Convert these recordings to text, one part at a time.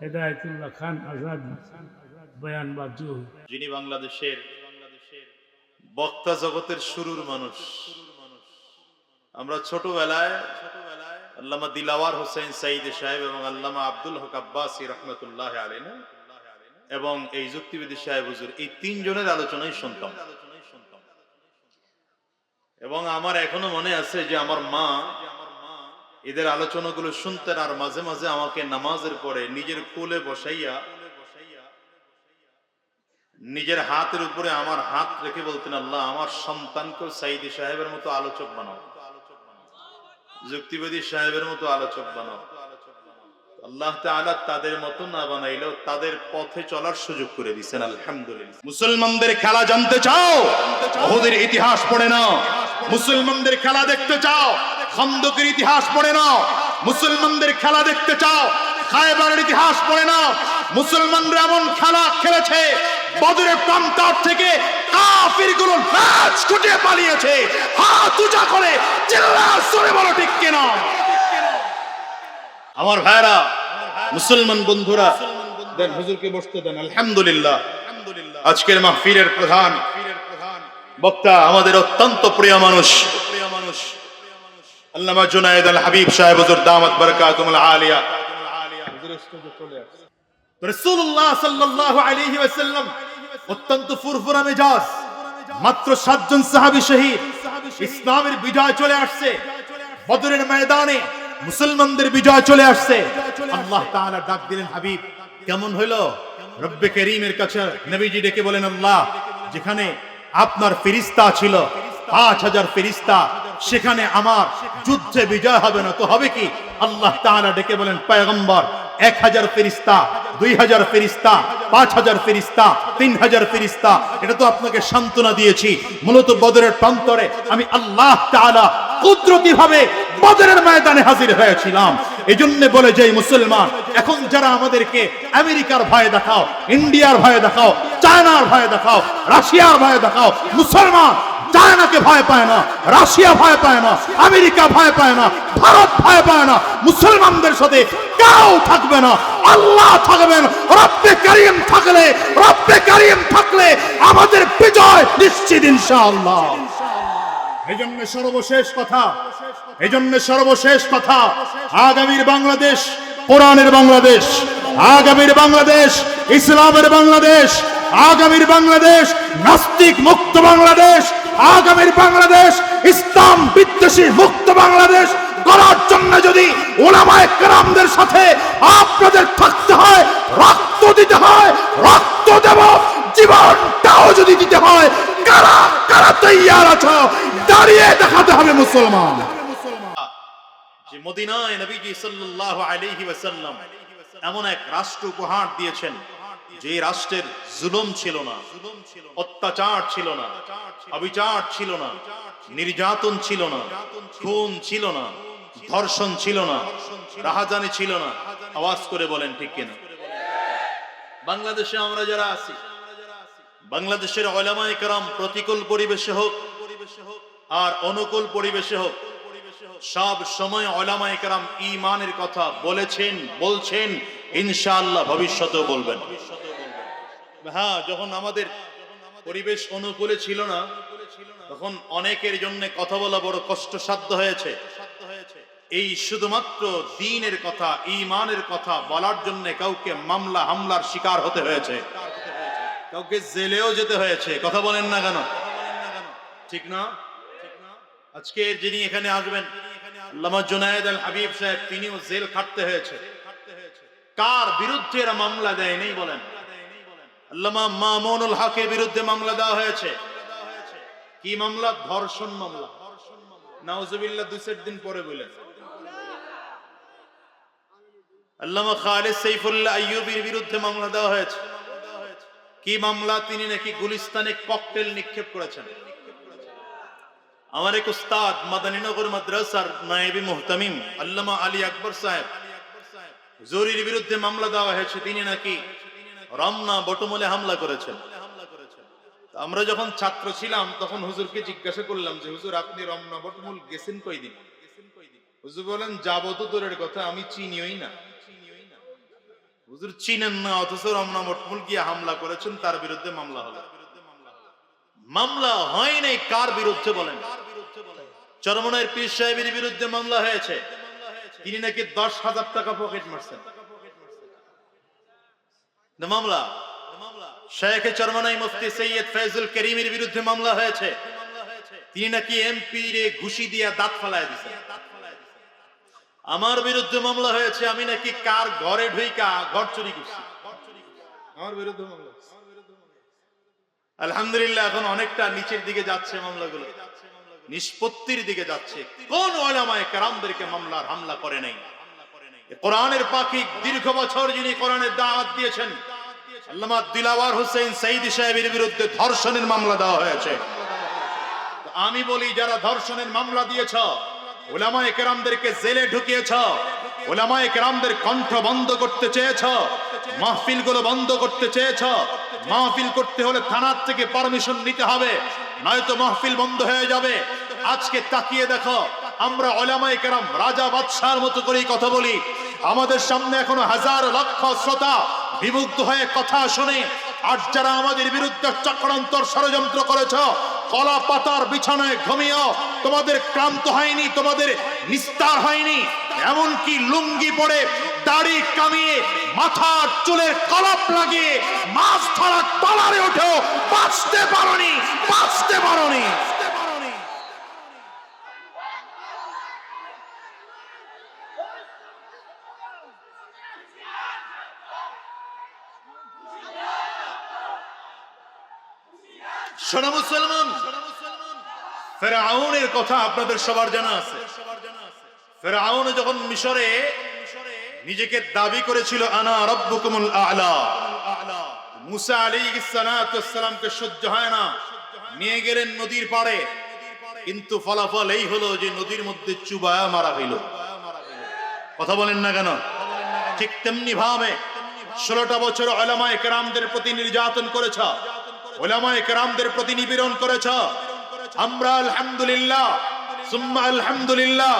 হেদায়তুল্লাহ খান আজাদ বয়ান যিনি বাংলাদেশের বক্তা জগতের শুরুর মানুষ। আমরা ছোটবেলায় আল্লামা দিলাওয়ার হোসেন সাহেব এবং আল্লামা আব্দুল হক রহমতুল্লাহ এবং এই যুক্তিবিদ সাহেব হুজুর, এই তিনজনের আলোচনাই শুনতাম। এবং আমার এখনও মনে আছে যে আমার মা এদের আলোচনাগুলো শুনতেন আর মাঝে মাঝে আমাকে নামাজের পরে নিজের কোলে বসাইয়া, নিজের হাতের উপরে আমার হাত রেখে বলতেন, আল্লাহ, আমার সন্তানকে সাইদি সাহেবের মতো আলোচক বানাও। যুক্তিবাদী সাহেবের মতো আলোচক বানাও। আল্লাহ তাআলা তাদের মতো না বানাইলেও তাদের পথে চলার সুযোগ করে দিচ্ছেন আলহামদুলিল্লাহ। মুসলমানদের খেলা জানতে চাও? ওদের ইতিহাস পড়ে নাও। মুসলমানদের খেলা দেখতে চাও? খন্দকের ইতিহাস পড়ে নাও। মুসলমানদের খেলা দেখতে চাও। খায়বারের ইতিহাস পড়ে নাও। মুসলমানরা এমন খেলা খেলেছে বদরের প্রান্তার থেকে কাফিরগুলো লাশ ছুটে পালিয়েছে। হাত উঁচা করে চিল্লা সরে বলো, ঠিক কেনা আমার ভাইরা, মুসলমান বন্ধুরা, দেন হুজুরকে বসতে দেন। আলহামদুলিল্লাহ। আজকের মাহফিলের প্রধান বক্তা আমাদের অত্যন্ত প্রিয় মানুষ প্রিয় মানুষ। আল্লামা জুনায়েদ আল হাবিব সাহেব, হুজুর দামাত বারাকাতুল আলিয়া। রাসূলুল্লাহ সাল্লাল্লাহু আলাইহি ওয়াসাল্লাম, অত্যন্ত ফুরফুরা মেজাজ। মাত্র সাতজন সাহাবী শহীদ। ইসলামের বিজয় চলে আসছে। বদরের ময়দানে মুসলমানদের বিজয় চলে আসছে। আল্লাহ তাআলা ডাক দিলেন, হাবিব, কেমন হইল? রব্বে করিমের কাছে নবীজি ডেকে বলেন, আল্লাহ, যেখানে আপনার ফেরিস্তা ছিল, পাঁচ হাজার ফেরিস্তা সেখানে আমার যুদ্ধে বিজয় হবে না, তো হবে কি? আল্লাহ তাআলা ডেকে বলেন, পয়গম্বর, এক হাজার ফেরিস্তা, দুই হাজার ফেরিস্তা, পাঁচ হাজার ফেরিস্তা, তিন হাজার ফেরিস্তা, এটা তো আপনাকে সান্ত্বনা দিয়েছি। মূলত বদরের প্রান্তরে আমি আল্লাহ তাআলা কুদরতি ভাবে বদরের ময়দানে হাজির হয়েছিলাম। এই বলে যে মুসলমান, এখন যারা আমাদেরকে আমেরিকার ভয়ে দেখাও, ইন্ডিয়ার ভয়ে দেখাও, চায়নার ভয়ে দেখাও, রাশিয়ার ভয়ে দেখাও, মুসলমান চায়নাকে ভয় পায় না, রাশিয়া ভয় পায় না, আমেরিকা ভয় পায় না, ভারত ভয় পায় না, মুসলমানদের সাথে কেউ থাকবে না, আল্লাহ থাকবেন, রব্বে কারিম থাকলে, রব্বে কারিম থাকলে আমাদের বিজয় নিশ্চিত ইনশাআল্লাহ। এই জন্য সর্বশেষ কথা এই জন্য সর্বশেষ কথা, আগামীর বাংলাদেশ, কোরআনের বাংলাদেশ, আগামীর বাংলাদেশ, ইসলামের বাংলাদেশ, আগামীর বাংলাদেশ, নাস্তিক মুক্ত বাংলাদেশ আগামীর বাংলাদেশ, ইসলাম বিদ্বেষী মুক্ত বাংলাদেশ করার জন্য যদি ওলামায়ে কেরামদের সাথে আপনাদের থাকতে হয়, রক্ত দিতে হয়, রক্ত দেব, জীবনটাও যদি দিতে হয়, কারা কারা তৈয়ার আছো? দাঁড়িয়ে দেখাতে হবে মুসলমান। যে মদিনায় নবীজি সাল্লাল্লাহু আলাইহি ওয়াসাল্লাম এমন এক রাষ্ট্র উপহার দিয়েছেন। যে রাষ্ট্রের জুলুম ছিল না অত্যাচার ছিল না অবিচার ছিল না নির্যাতন ছিল না খুন ছিল না ধর্ষণ ছিল না রাহাজানি ছিল না। আওয়াজ করে বলেন ঠিক কিনা? বাংলাদেশে আমরা যারা আছি বাংলাদেশের ওলামায়ে কেরাম প্রতিকূল পরিবেশে হোক আর অনুকূল পরিবেশে হোক সব সময় ওলামায়ে কেরাম ঈমানের কথা বলেছেন বলছেন ইনশাআল্লাহ ভবিষ্যতেও বলবেন। হ্যাঁ যখন আমাদের পরিবেশ অনুকূলে ছিল না, তখন অনেকের জন্য কথা বলা বড় কষ্টসাধ্য হয়েছে। এই শুধুমাত্র দিনের কথা, ঈমানের কথা বলার জন্য কাউকে মামলা, হামলার শিকার হতে হয়েছে। কাউকে জেলেও যেতে হয়েছে, কথা বলেন না কেন? ঠিক না? আজকে যিনি এখানে আসবেন, আল্লামা জুনায়েদ আল হাবিব সাহেব, তিনিও জেল খাটতে হয়েছে। কার বিরুদ্ধে এরা মামলা দেয় নেই বলেন? আল্লামা মামুনুল হকের বিরুদ্ধে মামলা দেওয়া হয়েছে। কি মামলা? ধর্ষণ মামলা। নাউজুবিল্লাহ, দুই চার দিন পরে বলেন। আল্লামা খালেদ সাইফুল্লাহ আইয়ুবির বিরুদ্ধে মামলা দেওয়া হয়েছে। কি মামলা? তিনি নাকি গুলিস্তানে ককটেল নিক্ষেপ করেছেন। আমার এক উস্তাদ মাদানীনগর মাদ্রাসার নায়েবি মুহতামিম আল্লামা আলী আকবর সাহেব জরির বিরুদ্ধে মামলা দেওয়া হয়েছে, তিনি নাকি রমনা বটমলে হামলা করেছেন। আমরা যখন ছাত্র ছিলাম, তখন হুজুরকে জিজ্ঞাসা করলাম যে, হুজুর, আপনি রমনা বটমূল গেছেন কয়দিন? হুজুর বলেন যাব তো দূরের কথা, আমি চিনিওই না। হুজুর চিনেন না, অথচ রমনা মটমুল গিয়ে হামলা করেছেন, তার বিরুদ্ধে মামলা হলো। মামলা হয় নাই, কার বিরুদ্ধে বলেন? চরমনের পীর সাহেবের বিরুদ্ধে মামলা হয়েছে। তিনি নাকি দশ হাজার টাকা পকেট মারছেন মামলা। শেখ চরমনাই মুফতি সৈয়দ ফৈজুল করিমের বিরুদ্ধে মামলা হয়েছে। তিনি নাকি এমপি রে ঘুষি দিয়া দাঁত ফালায় দিছেন আমার বিরুদ্ধে মামলা হয়েছে আমি নাকি কার ঘরে ঢুইকা ঘর চুরি করছি। আমার বিরুদ্ধে মামলা। আলহামদুলিল্লাহ এখন অনেকটা নিচের দিকে যাচ্ছে মামলাগুলো। নিষ্পত্তির দিকে যাচ্ছে। কোন ওলামায়ে কেরামদেরকে মামলার হামলা করে নাই। কোরআনের পাখি দীর্ঘ বছর যিনি কোরআনের দাওয়াত দিয়েছেন দিলাওয়ার হোসেন সাইদি সাহেবের বিরুদ্ধে ধর্ষণের মামলা দেওয়া হয়েছে। আমি বলি, যারা ধর্ষণের মামলা দিয়েছ, ওলামায়ে কেরামদেরকে জেলে ঢুকিয়েছ, ওলামায়ে কেরামদের কণ্ঠ বন্ধ করতে চেয়েছ মাহফিলগুলো বন্ধ করতে চেয়েছ, মাহফিল করতে হলে থানার থেকে পারমিশন নিতে হবে। নয়তো মাহফিল বন্ধ হয়ে যাবে। আজকে তাকিয়ে দেখো, আমরা অলামাই কেরাম, রাজা বাদশার মতো করেই কথা বলি। আমাদের সামনে এখনও হাজার লক্ষ শ্রোতা বিমুগ্ধ হয়ে কথা শুনে। আর যারা আমাদের বিরুদ্ধে চক্রান্তর ষড়যন্ত্র করেছ কলা পাতার বিছানায় ঘুমিয়েও তোমাদের ক্লান্ত হয়নি, তোমাদের নিস্তার হয়নি, এমনকি লুঙ্গি পরে দাড়ি কামিয়ে মাথা চুলের কলাপ লাগিয়ে মাছ ধরা তলারে উঠেও বাঁচতে পারোনি বাঁচতে পারোনি। মুসলমান। ফেরাউনের কথা আপনাদের সবার জানা আছে। ফেরাউন যখন মিশরে নিজেকে দাবি করেছিল, আনা রব্বুকুমুল আলা। মুসা সহ্য হয় না। নিয়ে গেলেন নদীর পাড়ে। কিন্তু ফলাফল এই হলো যে নদীর মধ্যে চুবায়া মারা হইল। কথা বলেন না কেন? ঠিক তেমনি ভাবে ষোলোটা বছর ওলামায়ে কেরামদের প্রতি নির্যাতন করেছ। ওলামায়ে কেরামদের প্রতি নিপীড়ন করেছ। আমরা আলহামদুলিল্লাহ, সুম্মা আলহামদুলিল্লাহ,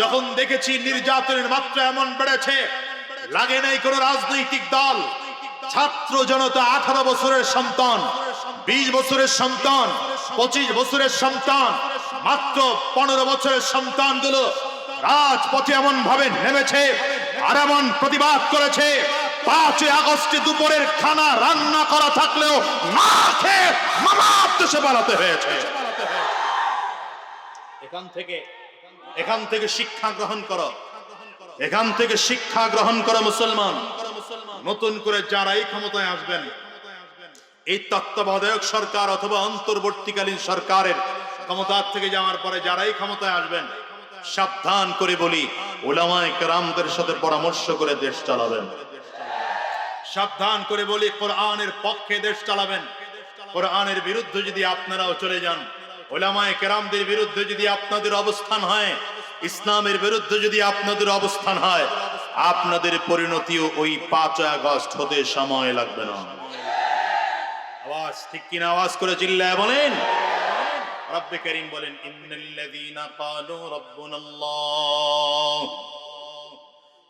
যখন দেখেছি নির্যাতনের মাত্রা এমন বেড়েছে, লাগে নাই কোন রাজনৈতিক দল, ছাত্র জনতা, আঠারো বছরের সন্তান, বিশ বছরের সন্তান, পঁচিশ বছরের সন্তান, মাত্র পনেরো বছরের সন্তানগুলো রাজপথে এমন ভাবে নেমেছে, আর এমন প্রতিবাদ করেছে পাঁচই আগস্টে দুপুরের খানা রান্না করা থাকলেও না খেয়ে মামার দেশে পালাতে হয়েছে। এখান থেকে এখান থেকে শিক্ষা গ্রহণ করো। এখান থেকে শিক্ষা গ্রহণ করো মুসলমান। নতুন করে যারাই ক্ষমতায় আসবেন, এই তত্ত্বাবধায়ক সরকার অথবা অন্তর্বর্তীকালীন সরকারের ক্ষমতার থেকে যাওয়ার পরে যারাই ক্ষমতায় আসবেন, সাবধান করে বলি, ওলামায় কেরামদের সাথে পরামর্শ করে দেশ চালাবেন। সাবধান করে বলি, কোরআনের পক্ষে দেশ চালাবেন। কোরআনের বিরুদ্ধে যদি আপনারাও চলে যান, ওলামায় কেরামদের বিরুদ্ধে যদি আপনাদের অবস্থান হয়, ইসলামের বিরুদ্ধে যদি আপনাদের অবস্থান হয়, আপনাদের পরিণতিও ওই পাঁচ আগস্ট হতে সময় লাগবে না। আওয়াজ ঠিক কিনা আওয়াজ করে চিল্লায় বলেন? রব্বে করিম বলেন, ইন্নাল্লাযীনা ক্বালু রাব্বুনাল্লাহ।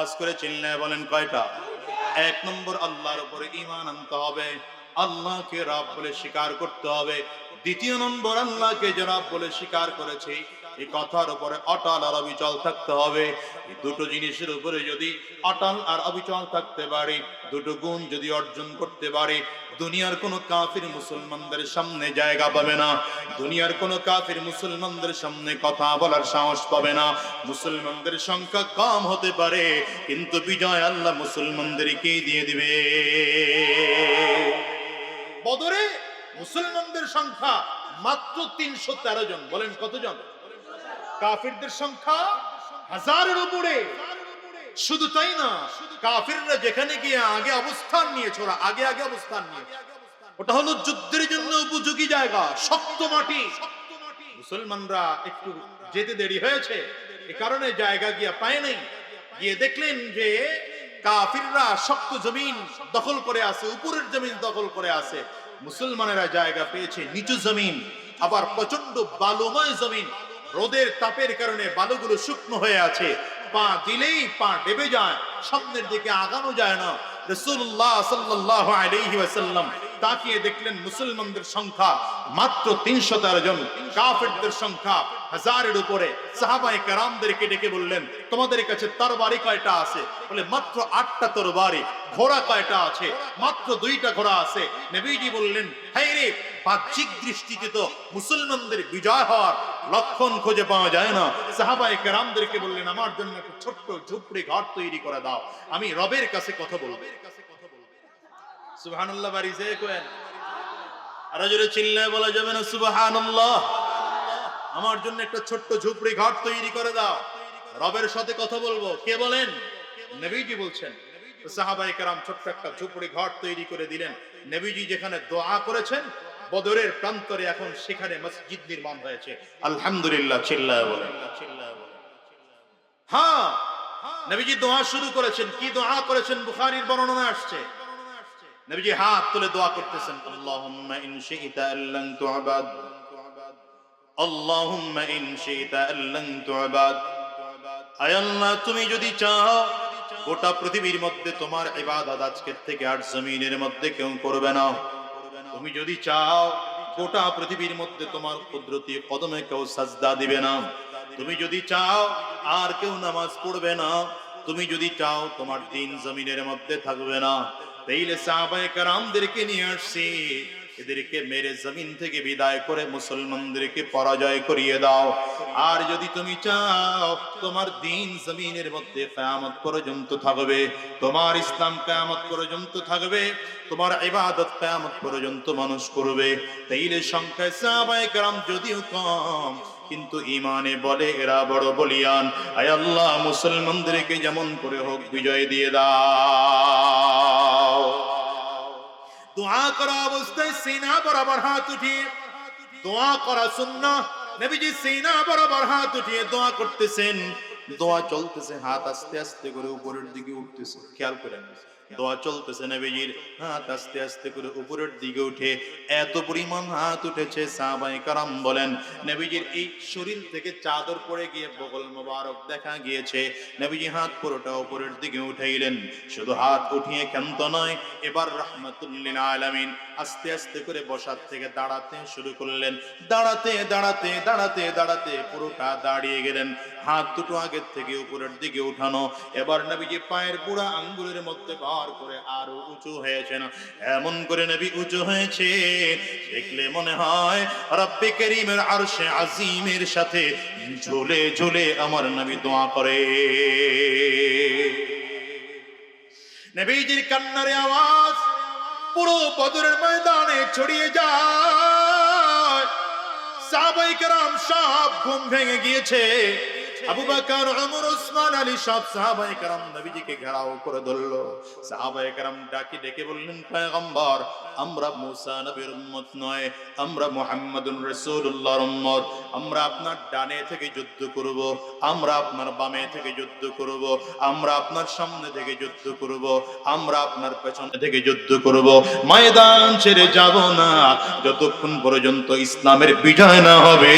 আওয়াজ করে চিল্লায় বলেন, কয়টা? এক নম্বর, আল্লাহর উপরে ইমান আনতে হবে। আল্লাহকে রব বলে স্বীকার করতে হবে। দ্বিতীয় নম্বর, আল্লাহকে যে রব বলে স্বীকার করেছে, এই কথার উপরে অটল আর অবিচল থাকতে হবে। এই দুটো জিনিসের উপরে যদি অটল আর অবিচল থাকতে পারে, দুটো গুণ যদি অর্জন করতে পারে দুনিয়ার কোন কাফির মুসলমানদের সামনে জায়গা পাবে না। দুনিয়ার কোন কাফির মুসলমানদের সামনে কথা বলার সাহস পাবে না। মুসলমানদের সংখ্যা কম হতে পারে, কিন্তু বিজয় আল্লাহ মুসলমানদেরকে দিয়ে দিবে। বদরে মুসলমানদের সংখ্যা মাত্র তিনশো তেরো জন। বলেন কতজন? কাফিরদের সংখ্যা হাজারের উপরে। শুধু তাই না, কাফিররা যেখানে গিয়ে আগে অবস্থান নিয়েছে, ওরা আগে আগে অবস্থান নিয়েছে। ওটা হলো যুদ্ধের জন্য উপযোগী জায়গা, শক্ত মাটি। মুসলমানরা একটু যেতে দেরি হয়েছে, এ কারণে জায়গা গিয়া পায় নাই। গিয়ে দেখলেন যে কাফিররা শক্ত জমিন দখল করে আছে, উপরের জমিন দখল করে আছে। মুসলমানেরা জায়গা পেয়েছে, নিচু জমিন, আবার প্রচণ্ড বালুময় জমিন। রোদের তাপের কারণে বালুগুলো শুকনো হয়ে আছে। পা দিলেই পা ডেবে যায় সামনের দিকে আগানো যায় না। রসুল্লাহ সাল্লাহ আলাইহি ওয়াসাল্লাম তাকিয়ে দেখলেন মুসলমানদের সংখ্যা মাত্র তিনশো তেরো জন, কাফেরদের সংখ্যা হাজারের উপরে। সাহাবাই কারামদেরকে ডেকে বললেন, তোমাদের কাছে তরবারি কয়টা আছে? বলে, মাত্র আটটা তরবারি, ঘোড়া কয়টা আছে? মাত্র দুইটা ঘোড়া আছে। নবীজি বললেন হ্যাঁ রে, বাহ্যিক দৃষ্টিতে তো মুসলমানদের বিজয় হওয়ার লক্ষণ খুঁজে পাওয়া যায় না। সাহাবাই কারামদেরকে বললেন, আমার জন্য একটা ছোট্ট ঝুপড়ি ঘর তৈরি করে দাও, আমি রবের কাছে কথা বলব। সুবহানাল্লাহ, বাড়ি কোয়েন আরও জোরে চিল্লায় বলা যাবে না, সুবহানাল্লাহ। আমার জন্য একটা ছোট্ট ঝুপড়ি ঘর তৈরি করে দাও। রবের সাথে কথা বলব। কে বলেন? নবীজি বলছেন। সাহাবাই ছোট্ট একটা ঝুপড়ি ঘর তৈরি করে দিলেন। নবীজি যেখানে দোয়া করেছেন, বদরের প্রান্তরে এখন সেখানে মসজিদ নির্মাণ হয়েছে। আলহামদুলিল্লাহ, চিল্লায় বলেন। হ্যাঁ নবীজি দোয়া শুরু করেছেন। কি দোয়া করেছেন? বুখারীর বর্ণনা আসছে। নবীজি হাত তুলে দোয়া করতেছেন, আল্লাহুম্মা ইন শি'তা আল্লান তু'বাদ, আল্লাহুম্মা ইন শি'তা আল্লান তু'বাদ। আয় আল্লাহ, তুমি যদি চাও, গোটা পৃথিবীর মধ্যে তোমার ইবাদত আজকের থেকে আর জমিনের মধ্যে কেউ করবে না। তুমি যদি চাও, গোটা পৃথিবীর মধ্যে তোমার কুদরতি কদমে কেউ সাজদা দিবে না। তুমি যদি চাও, আর কেউ নামাজ পড়বে না। তুমি যদি চাও, তোমার দিন জমিনের মধ্যে থাকবে না। তাইলে সাহাবায়ে কারামদেরকে নিয়ে আসছি। এদেরকে মেরে জমিন থেকে বিদায় করে মুসলমানদেরকে পরাজয় করিয়ে দাও। আর যদি তুমি চাও, তোমার দিন জমিনের মধ্যে কেয়ামত পর্যন্ত থাকবে, তোমার ইসলাম কেয়ামত পর্যন্ত থাকবে, তোমার ইবাদত কেয়ামত পর্যন্ত মানুষ করবে। তাইলে সংখ্যায় সাহাবায়ে কারাম যদিও কম, কিন্তু ইমানে বলে এরা বড় বলিয়ান। আয় আল্লাহ, মুসলমানদেরকে যেমন করে হোক বিজয় দিয়ে দাও। দোয়া করা অবস্থায় সিনা বরাবর হাত উঠিয়ে দোয়া করা শূন্য নবীজি সিনা বরাবর হাত উঠিয়ে দোয়া করতেছেন। দোয়া চলতেছে, হাত আস্তে আস্তে করে উপরের দিকে উঠতেছে। খেয়াল করেন। দোয়া চলতেছে নবীজির। হাত আস্তে আস্তে করে উপরের দিকে উঠে এত পরিমাণ হাত উঠেছে সাহাবাই কারাম বলেন। নবীজির এই শরীর থেকে চাদর পড়ে গিয়ে বগল মোবারক দেখা গিয়েছে। নবীজি হাত পুরোটা উপরের দিকে উঠাইলেন। শুধু হাত উঠিয়ে ক্ষান্ত নয়, এবার রহমতুল্লিল আলামিন আস্তে আস্তে করে বসার থেকে দাঁড়াতে শুরু করলেন। দাঁড়াতে দাঁড়াতে দাঁড়াতে দাঁড়াতে পুরোটা দাঁড়িয়ে গেলেন। হাত দুটো আগের থেকে উপরের দিকে উঠানো। এবার নবীজি পায়ের বুড়া আঙ্গুলের মধ্যে ভার করে আরও উঁচু হয়েছে না এমন করে নবী উঁচু হয়েছে, দেখলে মনে হয় রব্বে করিমের আরশে আজিমের সাথে ঝুলে ঝুলে আমার নবী দোয়া করে। নবীজির কান্নারে আওয়াজ পুরো বদরের ময়দানে ছড়িয়ে যায়। সাহাবাই কেরাম সব ঘুম ভেঙে গিয়েছে। আবু বকর ওমর, ওসমান আলী সব কেরাম নবীজিকে ঘেরাও করে ধরলো। কেরাম ডাকি ডেকে বললেন, পয়গম্বর, আমরা মুসা নবীর উম্মত নয়, আমরা মুহাম্মাদুর রাসূলুল্লাহর উম্মত। আমরা আপনার ডানে থেকে যুদ্ধ করব, আমরা আপনার বামে থেকে যুদ্ধ করব, আমরা আপনার সামনে থেকে যুদ্ধ করব, আমরা আপনার পেছনে থেকে যুদ্ধ করব। ময়দান ছেড়ে যাব না, যতক্ষণ পর্যন্ত ইসলামের বিজয় না হবে,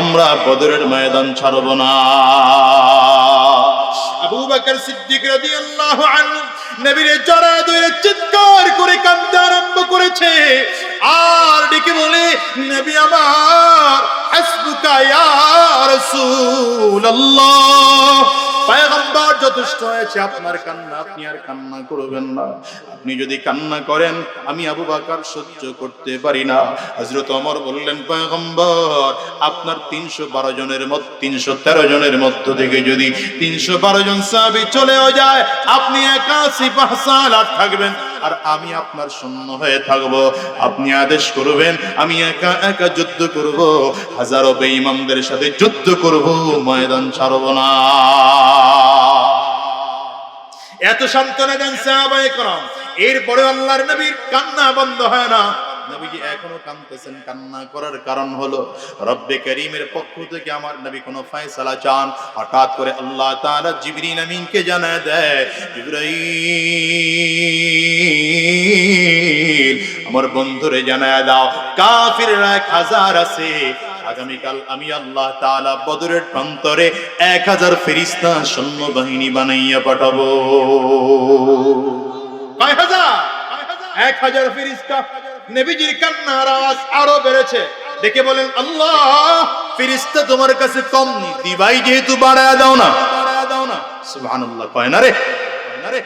আমরা বদরের ময়দান ছাড়ব না। আবু বকর সিদ্দিক রাদিয়াল্লাহু আনহু নবীর জড়ায় ধরে চিৎকার করে কাঁদতে আরম্ভ করেছে। আর ডেকে বলে, নবী আমার পয়গম্বর যথেষ্ট হয়েছে, আপনার কান্না, আপনি আর কান্না করবেন না। আপনি যদি কান্না করেন, আমি আবু বাকার সহ্য করতে পারি না। হযরত ওমর বললেন, পয়গম্বর, আপনার তিনশো বারো জনের মত, তিনশো তেরো জনের মধ্য থেকে যদি তিনশো বারো জন সাহাবী চলেও যায়, আপনি একা সিপাহসাল আর থাকবেন। আর আমি আপনার শূন্য হয়ে থাকব আপনি আদেশ করবেন আমি একা একা যুদ্ধ করব হাজারো বেঈমানদের সাথে যুদ্ধ করব ময়দান ছাড়ব না এত সান্ত্বনা দেন সাহাবায়ে کرام এরপরে আল্লাহর নবীর কান্না বন্ধ হয় না নবীজি এখনও কাঁদতেছেন? কান্না করার কারণ হলো রব্বে করিমের পক্ষ থেকে আমার নবী কোনো ফয়সালা চান। হঠাৎ করে আল্লাহ তাআলা জিবরিল আমিনকে জানায় দেয় জিবরাইল আমার বন্ধুরে জানায় দাও, কাফিররা এক হাজার আছে। আগামীকাল আমি আল্লাহ তাআলা বদরের প্রান্তরে এক হাজার ফেরিস্তা সৈন্য বাহিনী বানাইয়া পাঠাবো। কয় হাজার? এক হাজার ফেরিস্তা নবীজির কান্নার আওয়াজ আরও বেড়েছে। দেখে বলেন, আল্লাহ ফেরিস্তা তোমার কাছে কম নি দিবাই যেহেতু বাড়ায় দাও না। বাড়ায় দাও না সুবহানাল্লাহ কয় না রে?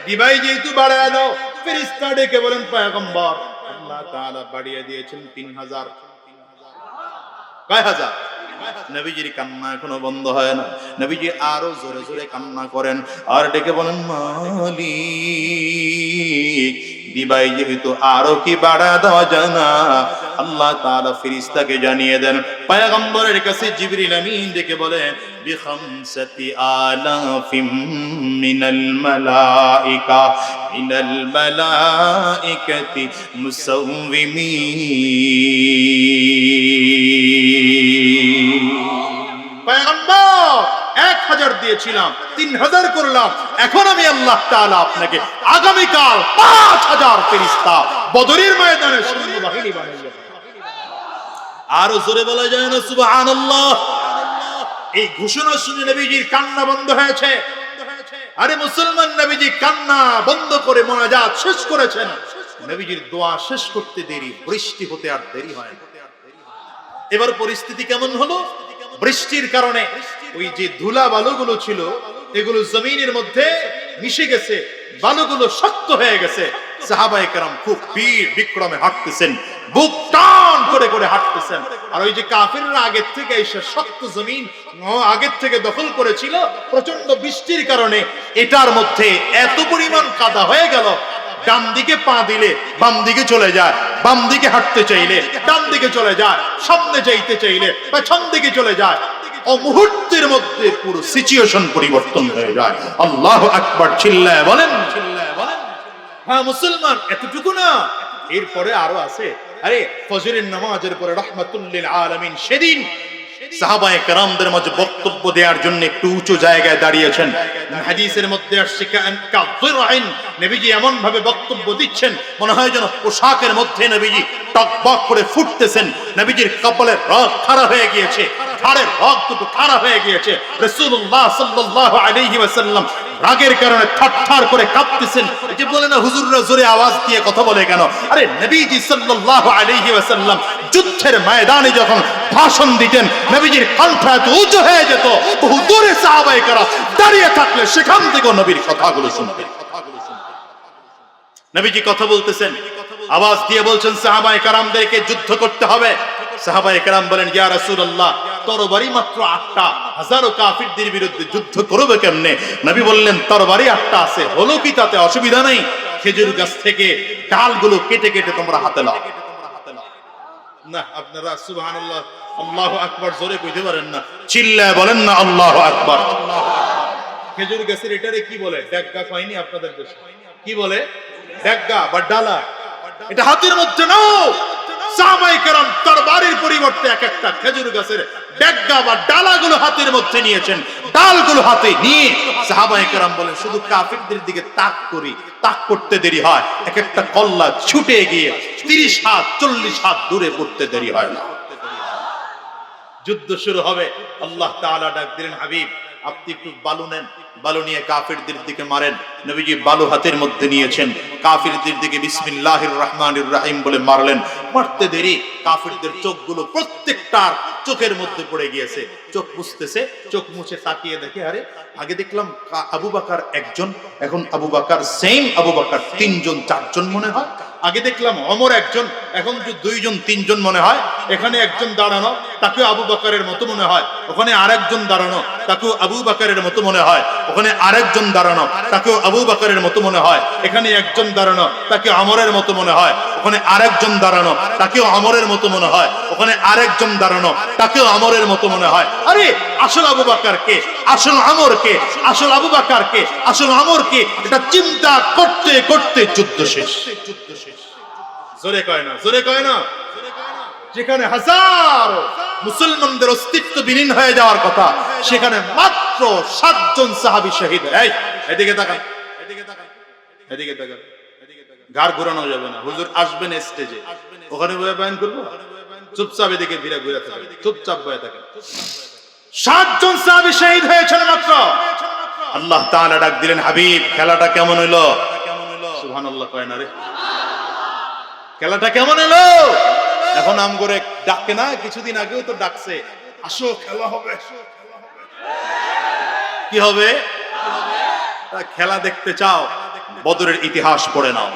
দিবাই যেহেতু বাড়ায় দাও ফেরিস্তা ডেকে বলেন, পয়গম্বর, আল্লাহ তাআলা বাড়িয়ে দিয়েছেন তিন হাজার। কয় হাজার? নবীজির কান্না এখনও বন্ধ হয় না। নবীজি আরও জোরে জোরে কান্না করেন। আর ডেকে বলেন, মালিক দিবাই যেহেতু আরও কি বাড়া দেওয়া যায় না, আল্লাহ তাআলা ফেরেশতাকে জানিয়ে দেন, পয়গম্বরের কাছে জিবরিল আমিন ডেকে বলেন বিখামসাতি আলাফিম মিনাল মালাইকা, মিনাল মালাইকাতি মুসাউবিমিন পয়গম্বর! এক হাজার দিয়েছিলাম, তিন হাজার করলাম। এখন আমি আল্লাহ তাআলা আপনাকে আগামীকাল পাঁচ হাজার ফেরিস্তা বদরের ময়দানে সৈন্য বাহিনী পাঠাবো। আরও জোরে বলা যায় না, সুবহানাল্লাহ। এই ঘোষণা শুনে নবীজির কান্না বন্ধ হয়েছে। আরে মুসলমান নবীজি কান্না বন্ধ করে মোনাজাত শেষ করেছেন। নবীজির দোয়া শেষ করতে দেরি, বৃষ্টি হতে আর দেরি হয় এবার পরিস্থিতি কেমন হলো? বৃষ্টির কারণে ওই যে ধুলা বালুগুলো ছিল, এগুলো জমিনের মধ্যে মিশে গেছে, বালুগুলো শক্ত হয়ে গেছে। খুব বিক্রমে হাঁটতেছেন, বুক টান করে করে হাঁটতেছেন। আর ওই যে কাফিররা আগের থেকে এসে শক্ত জমিন আগের থেকে দখল করেছিল প্রচণ্ড বৃষ্টির কারণে এটার মধ্যে এত পরিমাণ কাদা হয়ে গেল ডান দিকে পা দিলে বাম দিকে চলে যায় বাম দিকে হাঁটতে চাইলে ডান দিকে চলে যায়, সামনে যাইতে চাইলে পেছন দিকে চলে যায়। মুহূর্তের মধ্যে পুরো সিচুয়েশন পরিবর্তন হয়ে যায়। আল্লাহ আকবার চিল্লায় বলেন। হ্যাঁ মুসলমান, এতটুকু না। এরপরে আরও আছে, আরে ফজরের নামাজের পরে রহমাতুল্লিল আলামিন সেদিন সাহাবায়ে কেরামদের মাঝে বক্তব্য দেওয়ার জন্য একটু উঁচু জায়গায় দাঁড়িয়েছেন। হাদিসের মধ্যে আসছে নবীজি এমন ভাবে বক্তব্য দিচ্ছেন, মনে হয় যেন পোশাকের মধ্যে নবীজি টকবক করে ফুটতেছেন। নবীজির কপালের রথ খাড়া হয়ে গিয়েছে। ঘাড়ের দুটো খাড়া হয়ে গিয়েছে। ওয়াসাল্লাম রাগের কারণে থরথর করে কাঁপতেছেন। যে বলে না, হুজুররা জোরে আওয়াজ দিয়ে কথা বলে কেন? আরে নবীজি আলাইহি ওয়াসাল্লাম যুদ্ধের ময়দানে যখন ভাষণ দিতেন, নবীজির কণ্ঠ এত উঁচু হয়ে যেত, বহু দূরে সাহাবায়ে করা দাঁড়িয়ে থাকলে সেখান থেকে নবীর কথাগুলো শুনতে নবীজি কথা বলতেছেন, আওয়াজ দিয়ে বলছেন, সাহাবায়ে কারামদেরকে যুদ্ধ করতে হবে। সাহাবাই কারাম বলেন, ইয়া রাসূলুল্লাহ তরবারি মাত্র আটটা। হাজারো কাফিরদের বিরুদ্ধে যুদ্ধ করবে কেমনে? নবী বললেন, তরবারি আটটা আছে, হলো কি তাতে অসুবিধা নেই? খেজুর গাছ থেকে ডালগুলো কেটে কেটে তোমরা হাতে লাও আপনারা আপনাদের দেশে। কি বলে? ডালা। এটা হাতের মধ্যে নাও। পরিবর্তে এক একটা খেজুর গাছের ডেগগা বা ডালাগুলো হাতের মধ্যে নিয়েছেন। ডালগুলো হাতে নিয়ে শুধু কাফিরদের দিকে তাক করি, তাক করতে দেরি হয়। এক একটা কল্লা ছুটে গিয়ে তিরিশ হাত, চল্লিশ হাত দূরে পড়তে দেরি হয় না। যুদ্ধ শুরু হবে। আল্লাহ তাআলা ডাক দিলেন, হাবিব, আপনি একটু বালু নেন। বালু নিয়ে কাফিরদের দিকে মারেন। নবীজি বালু হাতের মধ্যে নিয়েছেন। কাফিরদের দিকে বিসমিল্লাহির রহমানির রহিম বলে মারলেন। মারতে দেরি, কাফিরদের চোখগুলো প্রত্যেকটার চোখের মধ্যে পড়ে গিয়েছে। চোখ মুছতেছে, চোখ মুছে তাকিয়ে দেখে, আরে, আগে দেখলাম আবু বাকার একজন, এখন আবু বাকার সেম আবু বাকার। তিনজন, চারজন মনে হয়। আগে দেখলাম অমর একজন, এখন দুইজন, তিনজন মনে হয়। এখানে একজন দাঁড়ানো তাকে আবু বাকারের মতো মনে হয়। ওখানে আরেকজন দাঁড়ানো, তাকেও আবু বাকারের মতো মনে হয়। ওখানে আরেকজন দাঁড়ানো, তাকেও আবু বাকারের মতো মনে হয়। এখানে একজন দাঁড়ানো, তাকে আমরের মতো মনে হয়। ওখানে আরেকজন দাঁড়ানো, তাকেও আমরের মতো মনে হয়। ওখানে আরেকজন দাঁড়ানো, তাকেও আমরের মতো মনে হয়। আরে, আসল আবু বাকার কে? আসল আমর কে? আসল আবু বাকার কে? আসল আমর কে? এটা চিন্তা করতে করতে যুদ্ধ শেষ যুদ্ধ শেষ। জোরে কয় না, জোরে কয় না। যেখানে হাজার মুসলমানদের অস্তিত্ব বিলীন হয়ে যাওয়ার কথা, সেখানে মাত্র সাতজন সাহাবি শহীদ। এই, এদিকে তাকান। এদিকে তাকান। এদিকে তাকান যাবে না। হুজুর আসবেন স্টেজে ওখানে বয়ে বয়ান করব? চুপচাপ এদিকে ঘিরে থাকেন। চুপচাপ বয়ে থাকেন। সাতজন সাহাবী শহীদ হয়েছেন মাত্র। আল্লাহ তাআলা ডাক দিলেন, হাবিব, খেলাটা কেমন হইল? সুবহানাল্লাহ কয় না রে। খেলাটা কেমন এলো এখন আম করে ডাকে না, কিছুদিন আগেও তো ডাকছে। আসো, খেলা হবে। কি হবে? খেলা দেখতে চাও, বদরের ইতিহাস পড়ে নাও।